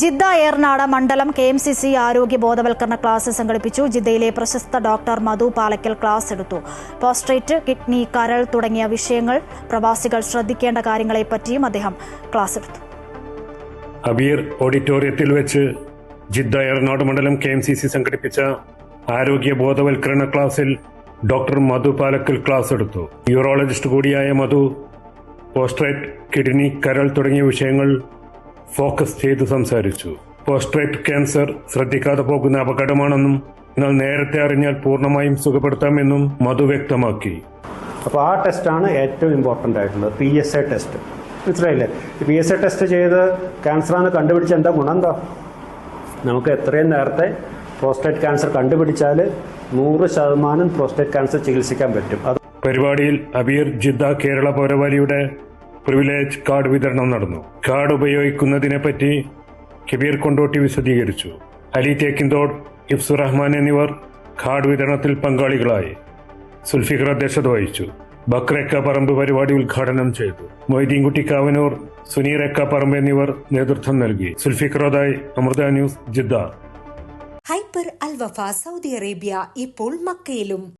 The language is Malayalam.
ജിദ്ദ ഏർനാട് മണ്ഡലം കെ എം സി സി ആരോഗ്യ ബോധവൽക്കരണ ക്ലാസ് സംഘടിപ്പിച്ചു. ജിദ്ദയിലെ പ്രശസ്ത ഡോക്ടർ മധു പാലക്കൽ ക്ലാസ് എടുത്തു. പോസ്ട്രേറ്റ് കിഡ്നി കരൾ തുടങ്ങിയ വിഷയങ്ങൾ പ്രവാസികൾ ശ്രദ്ധിക്കേണ്ട കാര്യങ്ങളെപ്പറ്റിയും അദ്ദേഹം ക്ലാസ് എടുത്തു. അബീർ ഓഡിറ്റോറിയത്തിൽ വെച്ച് ജിദ്ദ ഏർനാട് മണ്ഡലം കെ എം സി സി സംഘടിപ്പിച്ച ആരോഗ്യ ബോധവൽക്കരണ ക്ലാസ്സിൽ ഡോക്ടർ മധു പാലക്കൽ ക്ലാസ് എടുത്തു. യൂറോളജിസ്റ്റ് കൂടിയായ മധു പോസ്ട്രേറ്റ് കിഡ്നി കരൾ തുടങ്ങിയ വിഷയങ്ങൾ ഫോക്കസ് ചെയ്ത് സംസാരിച്ചു. പോസ്ട്രേറ്റ് ക്യാൻസർ ശ്രദ്ധിക്കാതെ പോകുന്ന അപകടമാണെന്നും എന്നാൽ നേരത്തെ അറിഞ്ഞാൽ പൂർണമായും സുഖപ്പെടുത്താമെന്നും മധു വ്യക്തമാക്കി. അപ്പോൾ ആ ടെസ്റ്റാണ് ഏറ്റവും ഇമ്പോർട്ടന്റ് ആയിട്ടുള്ളത് പി എസ് എ ടെസ്റ്റ് മനസ്സിലായില്ലേ? പി എസ് എ ടെസ്റ്റ് ചെയ്ത് ക്യാൻസറാണ് കണ്ടുപിടിച്ച എന്താ ഗുണം എന്താ? നമുക്ക് എത്രയും നേരത്തെ പ്രോസ്റ്റേറ്റ് ക്യാൻസർ കണ്ടുപിടിച്ചാൽ നൂറ് ശതമാനം പ്രോസ്റ്റേറ്റ് ക്യാൻസർ ചികിത്സിക്കാൻ പറ്റും. പരിപാടിയിൽ അബീർ ജിദ്ദ കേരള പൗരവാലിയുടെ പ്രിവിലേജ് കാർഡ് വിതരണം നടന്നു. കാർഡ് ഉപയോഗിക്കുന്നതിനെപ്പറ്റി കബീർ കൊണ്ടോട്ടി വിശദീകരിച്ചു. അലി തേക്കിന്തോട് ഇഫ്സു റഹ്മാൻ എന്നിവർ കാർഡ് വിതരണത്തിൽ പങ്കാളികളായി. സുൽഫിഖർ അധ്യക്ഷത വഹിച്ചു. ബക്രക്ക പറമ്പ് പരിപാടി ഉദ്ഘാടനം ചെയ്തു. മൊയ്തീൻകുട്ടി കാവനൂർ സുനീർ എക്ക പറമ്പ് എന്നിവർ നേതൃത്വം നൽകി. സുൽഫിഖറോദായ് Amrita news Jeddah. Hyper Al Wafa Saudi Arabia ഇപ്പോൾ മക്കയിലും.